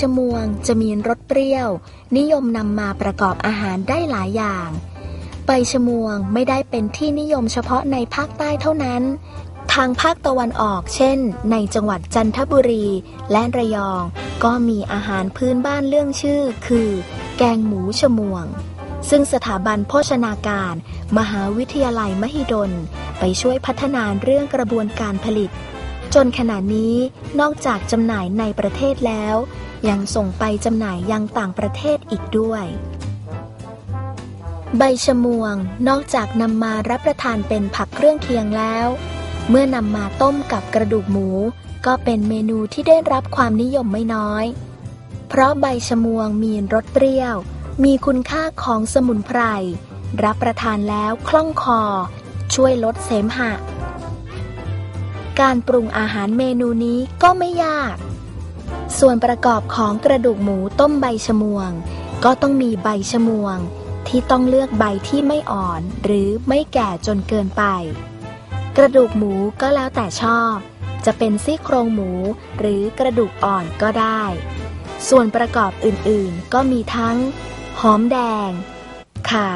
ชมวงจะมีรสเปรี้ยว นิยมนำมาประกอบอาหารได้หลายอย่าง ใบชมวงไม่ได้เป็นที่นิยมเฉพาะในภาคใต้เท่านั้น ทางภาคตะวันออกเช่น ในจังหวัดจันทบุรีและระยอง ก็มีอาหารพื้นบ้านเรื่องชื่อ คือ แกงหมูชมวง ซึ่งสถาบันโภชนาการ มหาวิทยาลัยมหิดล ไปช่วยพัฒนาเรื่องกระบวนการผลิตจนขณะนี้นอกจากจำหน่ายในประเทศแล้ว ยังส่งไปจำหน่ายยังต่างประเทศอีกด้วย ใบชะมวงนอกจากนำมารับประทานเป็นผักเครื่องเคียงแล้ว เมื่อนำมาต้มกับกระดูกหมู ก็เป็นเมนูที่ได้รับความนิยมไม่น้อย เพราะใบชะมวงมีรสเปรี้ยว มีคุณค่าของสมุนไพร รับประทานแล้วคล่องคอ ช่วยลดเสมหะ การปรุงอาหารเมนูนี้ก็ไม่ยาก ส่วนประกอบของกระดูกหมูต้มใบชะมวง ก็ต้องมีใบชะมวง ที่ต้องเลือกใบที่ไม่อ่อนหรือไม่แก่จนเกินไป กระดูกหมูก็แล้วแต่ชอบ จะเป็นซี่โครงหมูหรือกระดูกอ่อนก็ได้ ส่วนประกอบอื่นๆ ก็มีทั้ง หอมแดง ข่า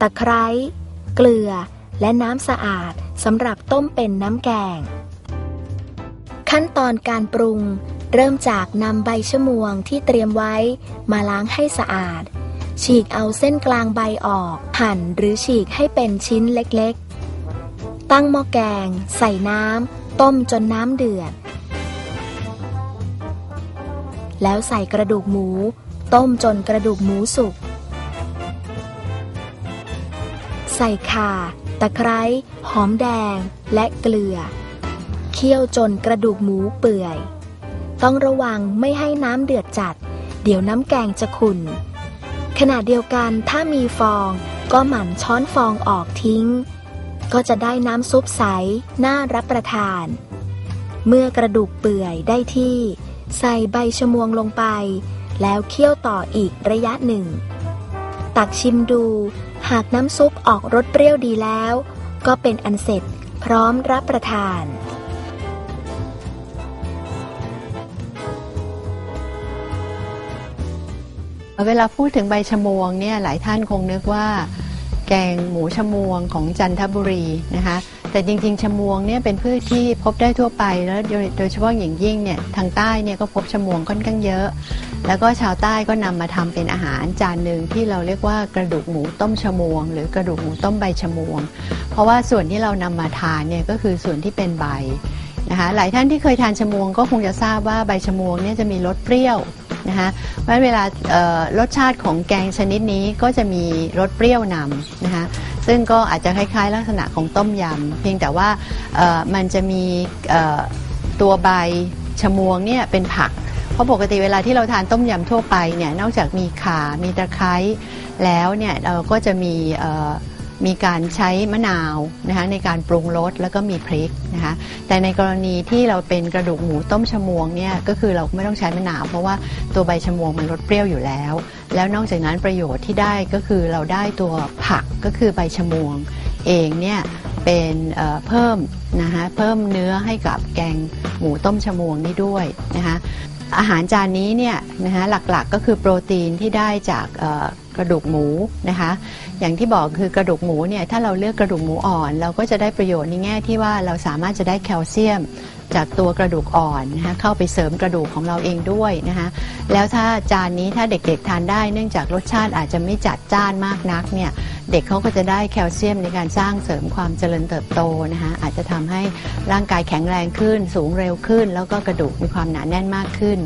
ตะไคร้ เกลือ และน้ำสะอาดสำหรับต้มเป็นน้ำแกง ขั้นตอนการปรุง เริ่มจากนำใบชะมวงที่เตรียมไว้มาล้างให้สะอาด ฉีกเอาเส้นกลางใบออก หั่นหรือฉีกให้เป็นชิ้นเล็กๆ ตั้งหม้อแกง ใส่น้ำ ต้มจนน้ำเดือด แล้วใส่กระดูกหมู ต้มจนกระดูกหมูสุก ใส่ข่า ตะไคร้ หอมแดง และเกลือ เคี่ยวจนกระดูกหมูเปื่อย ต้องระวังไม่ให้น้ำเดือดจัด เดี๋ยวน้ำแกงจะขุ่น ขณะเดียวกันถ้ามีฟองก็หมั่นช้อนฟองออกทิ้ง ก็จะได้น้ำซุปใส น่ารับประทาน เมื่อกระดูกเปื่อยได้ที่ ใส่ใบชะมวงลงไป แล้วเคี่ยวต่ออีกระยะหนึ่ง ตักชิมดู หากน้ำซุปออกรสเปรี้ยวดีแล้ว ก็เป็นอันเสร็จพร้อมรับประทาน เวลาพูดถึงใบชะมวงเนี่ยหลายท่านคงนึกว่าแกงหมูชะมวงของจันทบุรีนะคะแต่จริงๆชะมวงเนี่ยเป็นพืชที่พบได้ทั่วไปแล้วโดยโดยเฉพาะอย่างยิ่งเนี่ยทางใต้เนี่ยก็พบชะมวงค่อนข้างเยอะ แล้วก็ชาวใต้ก็นำมาทำเป็นอาหารจานหนึ่งที่เราเรียกว่ากระดูกหมูต้มชะมวง หรือกระดูกหมูต้มใบชะมวง เพราะว่าส่วนที่เรานำมาทานเนี่ยก็คือส่วนที่เป็นใบนะคะหลายท่านที่เคยทานชะมวงก็คงจะทราบว่าใบชะมวงเนี่ยจะมีรสเปรี้ยว นะคะเพราะฉะนั้นเวลารสชาติของแกงชนิดนี้ก็จะมีรสเปรี้ยวนำนะคะซึ่งก็อาจจะคล้ายๆ ลักษณะของต้มยำเพียงแต่ว่ามันจะมีตัวใบชะมวงเนี่ยเป็นผัก เพราะปกติเวลาที่เราทานต้มยำทั่วไปเนี่ยนอกจากมีขา มีตะไคร้แล้วเนี่ยเราก็จะมี มีการใช้มะนาวนะคะในการปรุงรสแล้วก็มีพริกนะคะแต่ในกรณีที่เราเป็นกระดูกหมูต้มชมวงเนี่ยก็คือเราไม่ต้องใช้มะนาว เพราะว่าตัวใบชมวงมันรสเปรี้ยวอยู่แล้ว แล้วนอกจากนั้นประโยชน์ที่ได้ก็คือเราได้ตัวผักก็คือใบชมวงเองเนี่ยเป็นเเพิ่มนะคะเพิ่มเนื้อให้กับแกงหมูต้มชมวงนี่ด้วยนะคะอาหารจานนี้เนี่ยนะคะหลักๆก็คือโปรตีนที่ได้จาก กระดูกหมูนะคะ อย่างที่บอกคือกระดูกหมูเนี่ยถ้าเราเลือกกระดูกหมูอ่อน เราก็จะได้ประโยชน์ในแง่ที่ว่าเราสามารถจะได้แคลเซียม จากตัวกระดูกอ่อนนะคะเข้าไปเสริมกระดูกของเราเองด้วยนะคะแล้วถ้าจานนี้ถ้าเด็กๆทานได้เนื่องจากรสชาติอาจจะไม่จัดจ้านมากนักเนี่ยเด็กเขาก็จะได้แคลเซียมในการสร้างเสริมความเจริญเติบโตนะคะอาจจะทำให้ร่างกายแข็งแรงขึ้น สูงเร็วขึ้น แล้วก็กระดูกมีความหนาแน่นมากขึ้น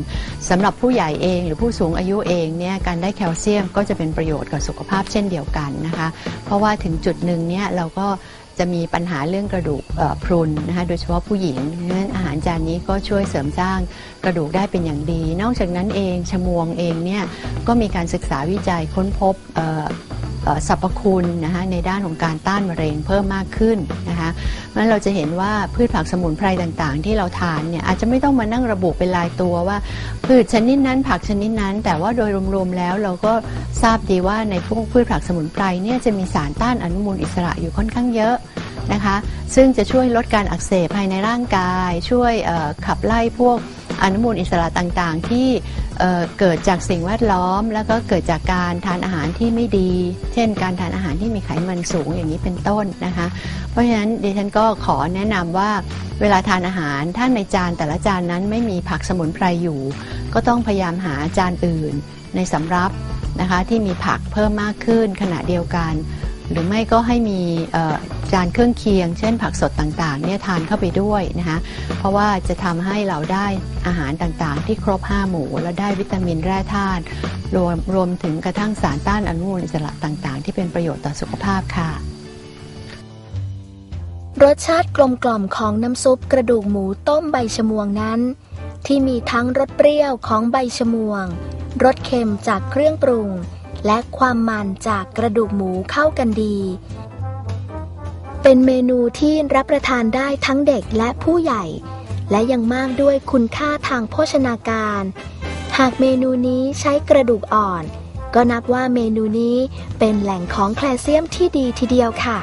สำหรับผู้ใหญ่เองหรือผู้สูงอายุเองเนี่ยการได้แคลเซียมก็จะเป็นประโยชน์กับสุขภาพเช่นเดียวกันนะคะเพราะว่าถึงจุดหนึ่งเนี่ยเราก็ จะมีปัญหาเรื่องกระดูกพรุนนะคะโดยเฉพาะผู้หญิงเพราะฉะนั้นอาหารจานนี้ก็ช่วยเสริมสร้างกระดูกได้เป็นอย่างดี นอกจากนั้นเองชมวงเองเนี่ยก็มีการศึกษาวิจัยค้นพบ สรรพคุณนะคะในด้านของการต้านมะเร็งเพิ่มมากขึ้นนะคะเพราะฉะนั้นเราจะเห็นว่าพืชผักสมุนไพรต่างๆ ที่เราทานเนี่ยอาจจะไม่ต้องมานั่งระบุเป็นลายตัวว่า พืชชนิดนั้นผักชนิดนั้น แต่ว่าโดยรวมๆแล้วเราก็ทราบดีว่าในพวกพืชผักสมุนไพรเนี่ยจะมีสารต้านอนุมูลอิสระอยู่ค่อนข้างเยอะนะคะซึ่งจะช่วยลดการอักเสบภายในร่างกาย ช่วยขับไล่พวกอนุมูลอิสระต่างๆ ที่ เเกิดจากสิ่งแวดล้อม แล้วก็เกิดจากการทานอาหารที่ไม่ดี เช่น การทานอาหารที่มีไขมันสูงอย่างนี้เป็นต้นนะคะ เพราะฉะนั้นดิฉันก็ขอแนะนำว่าเวลาทานอาหารถ้าในจานแต่ละจานนั้นไม่มีผักสมุนไพรอยู่ ก็ต้องพยายามหาจานอื่นในสำรับนะคะที่มีผักเพิ่มมากขึ้นขณะเดียวกัน หรือไม่ก็ให้มีจานเครื่องเคียง เช่นผักสดต่างๆเนี่ยทานเข้าไปด้วยนะคะเพราะว่าจะทำให้เราได้อาหารต่างๆ ที่ครบ 5 หมู่ และได้วิตามินแร่ธาตุรวมรวมถึงกระทั่งสารต้านอนุมูลอิสระต่างๆ ที่เป็นประโยชน์ต่อสุขภาพค่ะ รสชาติกลมกล่อมของน้ำซุปกระดูกหมูต้มใบชะมวงนั้น ที่มีทั้งรสเปรี้ยวของใบชะมวงรสเค็มจากเครื่องปรุง และความมันจากกระดูกหมูเข้ากันดี เป็นเมนูที่รับประทานได้ทั้งเด็กและผู้ใหญ่ และยังมากด้วยคุณค่าทางโภชนาการ หากเมนูนี้ใช้กระดูกอ่อน ก็นับว่าเมนูนี้เป็นแหล่งของแคลเซียมที่ดีทีเดียวค่ะ